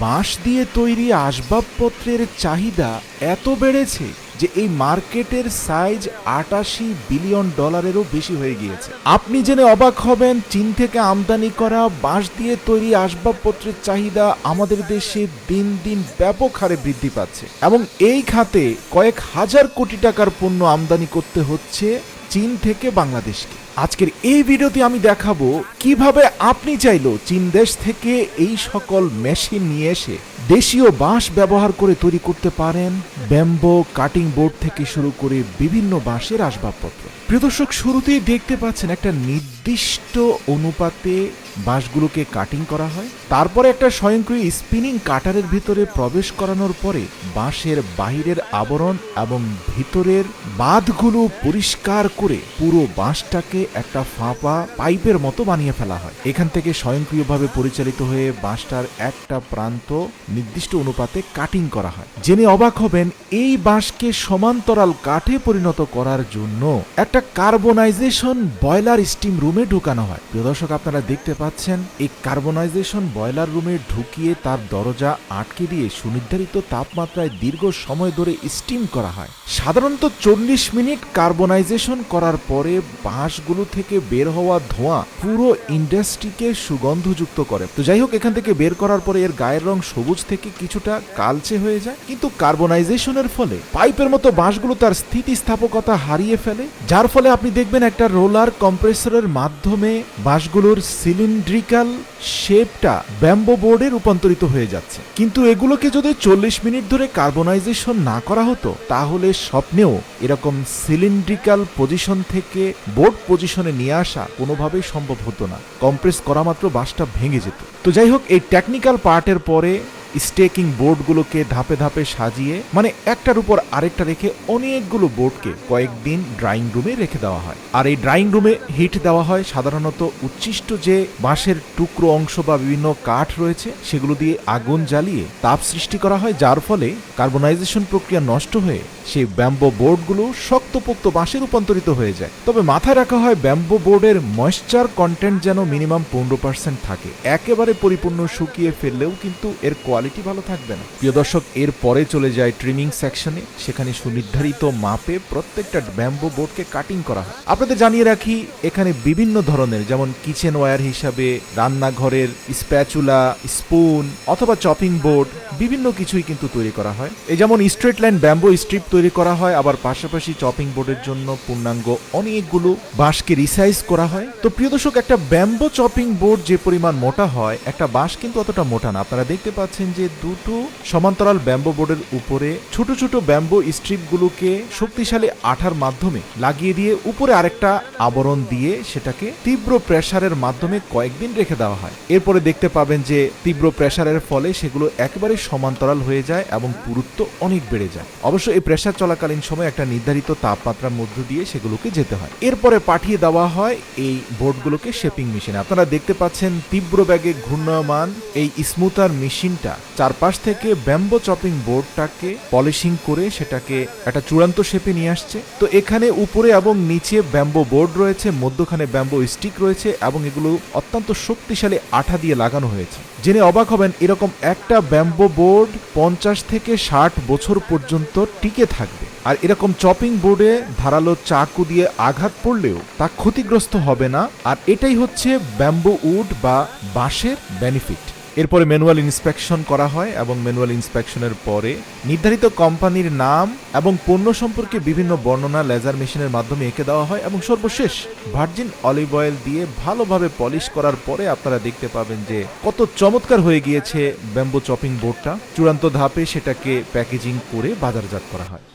বাঁশ দিয়ে তৈরি আসবাবপত্রের চাহিদা এত বেড়েছে যে এই মার্কেটের সাইজ আটাশি বিলিয়ন ডলারেরও বেশি হয়ে গিয়েছে। আপনি জেনে অবাক হবেন, চীন থেকে আমদানি করা বাঁশ দিয়ে তৈরি আসবাবপত্রের চাহিদা আমাদের দেশে দিন দিন ব্যাপক হারে বৃদ্ধি পাচ্ছে। এবং এই খাতে কয়েক হাজার কোটি টাকার পণ্য আমদানি করতে হচ্ছে চীন থেকে বাংলাদেশকে। আজকের এই ভিডিওতে আমি দেখাবো কীভাবে আপনি চাইলো চীন দেশ থেকে এই সকল মেশিন নিয়ে এসে দেশীয় বাঁশ ব্যবহার করে তৈরি করতে পারেন ব্যাম্বো, কাটিং বোর্ড থেকে শুরু করে বিভিন্ন বাঁশের আসবাবপত্র। প্রিয় দর্শক, শুরুতেই দেখতে পাচ্ছেন একটা নির্দিষ্ট অনুপাতে বাঁশগুলোকে কাটিং করা হয়। তারপরে একটা স্বয়ংক্রিয় স্পিনিং কাটারের ভিতরে প্রবেশ করানোর পরে বাঁশের বাহিরের আবরণ এবং ভিতরের বাঁধগুলো পরিষ্কার করে পুরো বাঁশটাকে একটা ফাঁপা পাইপের মতো বানিয়ে ফেলা হয়। এখান থেকে স্বয়ংক্রিয়ভাবে পরিচালিত হয়ে বাঁশটার একটা প্রান্ত নির্দিষ্ট অনুপাতে কাটিং করা হয়। জেনে অবাক হবেন, এই বাঁশকে সমান্তরাল কাঠে পরিণত করার জন্য একটা কার্বনাইজেশন বয়লার স্টিম রুমে ঢুকানো হয়। প্রিয় দর্শক, আপনারা দেখতে পাচ্ছেন, এই কার্বনাইজেশন বয়লার রুমে ঢুকিয়ে তার দরজা আটকে দিয়ে সুনির্ধারিত তাপমাত্রায় দীর্ঘ সময় ধরে স্টিম করা হয়। সাধারণত চল্লিশ মিনিট কার্বনাইজেশন করার পরে বাঁশগুলো থেকে বের হওয়া ধোঁয়া পুরো ইন্ডাস্ট্রিকে সুগন্ধযুক্ত করে। তো যাই হোক, এখান থেকে বের করার পরে এর গায়ের রং সবুজ থেকে কিছুটা কালচে হয়ে যায়, কিন্তু কার্বনাইজেশনের ফলে পাইপের মতো বাঁশগুলো তার স্থিতিস্থাপকতা হারিয়ে ফেলে, যার ফলে আপনি দেখবেন একটা রোলার কম্প্রেসরের মাধ্যমে বাঁশগুলোর সিলিন্ড্রিক্যাল শেপটা ব্যাম্বো বোর্ডে রূপান্তরিত হয়ে যাচ্ছে। কিন্তু এগুলোকে যদি চল্লিশ মিনিট ধরে কার্বনাইজেশন না করা হতো, তাহলে স্বপ্নেও এরকম সিলিন্ড্রিক্যাল পজিশন থেকে বোর্ড পজিশনে নিয়ে আসা কোনোভাবেই সম্ভব হতো না। কম্প্রেস করা মাত্র বাঁশটা ভেঙে যেত। তো যাই হোক, এই টেকনিক্যাল পার্টের পরে স্টেকিং বোর্ডগুলোকে ধাপে ধাপে সাজিয়ে মানে একটার উপর আরেকটা রেখে অনেকগুলো বোর্ডকে কয়েকদিন ড্রয়িং রুমে রেখে দেওয়া হয়। আর এই ড্রাইং রুমে হিট দেওয়া হয় সাধারণত উচ্ছিষ্ট যে বাঁশের টুকরো অংশ বা বিভিন্ন কাঠ রয়েছে, সেগুলো দিয়ে আগুন জ্বালিয়ে তাপ সৃষ্টি করা হয়, যার ফলে কার্বনাইজেশন প্রক্রিয়া নষ্ট হয়ে সেই ব্যাম্বো বোর্ডগুলো শক্তপোক্ত বাঁশে রূপান্তরিত হয়ে যায়। তবে মাথায় রাখা হয় ব্যাম্বো বোর্ডের ময়েশ্চার কন্টেন্ট যেন মিনিমাম পনেরো পার্সেন্ট থাকে। একেবারে পরিপূর্ণ শুকিয়ে ফেললেও কিন্তু এর কোয়ালিটি ভালো থাকবে না। প্রিয় দর্শক, এর পরে চলে যায় ট্রিমিং সেকশনে সেখানে সুনির্ধারিত মাপে প্রত্যেকটা ব্যাম্বো বোর্ডকে কাটিং করা হয়। আপনাদের জানিয়ে রাখি, এখানে বিভিন্ন ধরনের, যেমন কিচেন ওয়্যার হিসাবে, রান্নাঘরের স্প্যাচুলা স্পুন অথবা চপিং বোর্ড বিভিন্ন কিছুই কিন্তু তৈরি করা হয়। এই যেমন স্ট্রেট লাইন ব্যাম্বো স্ট্রিপ তৈরি করা হয়, আবার পাশাপাশি চপিং বোর্ডের জন্য পূর্ণাঙ্গ অনেকগুলো বাঁশকে রিসাইজ করা হয়। তো প্রিয় দর্শক, একটা ব্যাম্বো চপিং বোর্ড যে পরিমাণ মোটা হয়, একটা বাঁশ কিন্তু অতটা মোটা না। আপনারা দেখতে পাচ্ছেন যে দুটো সমান্তরাল ব্যাম্বো বোর্ডের উপরে ছোট ছোট ব্যাম্বো স্ট্রিপগুলোকে শক্তিশালী আঠার মাধ্যমে লাগিয়ে দিয়ে উপরে আরেকটা আবরণ দিয়ে সেটাকে তীব্র প্রেসারের মাধ্যমে কয়েকদিন রেখে দেওয়া হয়। এরপরে দেখতে পাবেন যে তীব্র প্রেসারের ফলে সেগুলো একেবারে সমান্তরাল হয়ে যায় এবং পুরুত্ব অনেক বেড়ে যায়। অবশ্য এই প্রেসার চলাকালীন সময় একটা নির্ধারিত তাপমাত্রার মধ্য দিয়ে সেগুলোকে যেতে হয়। এরপরে পাঠিয়ে দেওয়া হয় এই বোর্ডগুলোকে শেপিং মেশিনে। আপনারা দেখতে পাচ্ছেন তীব্র ব্যাগে ঘূর্ণায়মান এই স্মুথার মেশিনটা চারপাশ থেকে ব্যাম্বো চপিং বোর্ডটাকে পলিশিং করে সেটাকে একটা চূড়ান্ত শেপে নিয়ে আসছে। তো এখানে উপরে এবং নিচে ব্যাম্বো বোর্ড রয়েছে, মধ্যখানে ব্যাম্বো স্টিক রয়েছে এবং এগুলো অত্যন্ত শক্তিশালী আঠা দিয়ে লাগানো হয়েছে। জেনে অবাক হবেন, এরকম একটা ব্যাম্বো বোর্ড পঞ্চাশ থেকে ষাট বছর পর্যন্ত টিকে থাকবে। আর এরকম চপিং বোর্ডে ধারালো চাকু দিয়ে আঘাত পড়লেও তা ক্ষতিগ্রস্ত হবে না। আর এটাই হচ্ছে ব্যাম্বো উড বা বাঁশের বেনিফিট এরপরে ম্যানুয়াল ইন্সপেকশন করা হয় এবং ম্যানুয়াল ইন্সপেকশনের পরে নির্ধারিত কোম্পানির নাম এবং পণ্য সম্পর্কে বিভিন্ন বর্ণনা লেজার মেশিনের মাধ্যমে এঁকে দেওয়া হয় এবং সর্বশেষ ভার্জিন অলিভ অয়েল দিয়ে ভালোভাবে পলিশ করার পরে আপনারা দেখতে পাবেন যে কত চমৎকার হয়ে গিয়েছে ব্যাম্বো চপিং বোর্ডটা। চূড়ান্ত ধাপে সেটাকে প্যাকেজিং করে বাজারজাত করা হয়।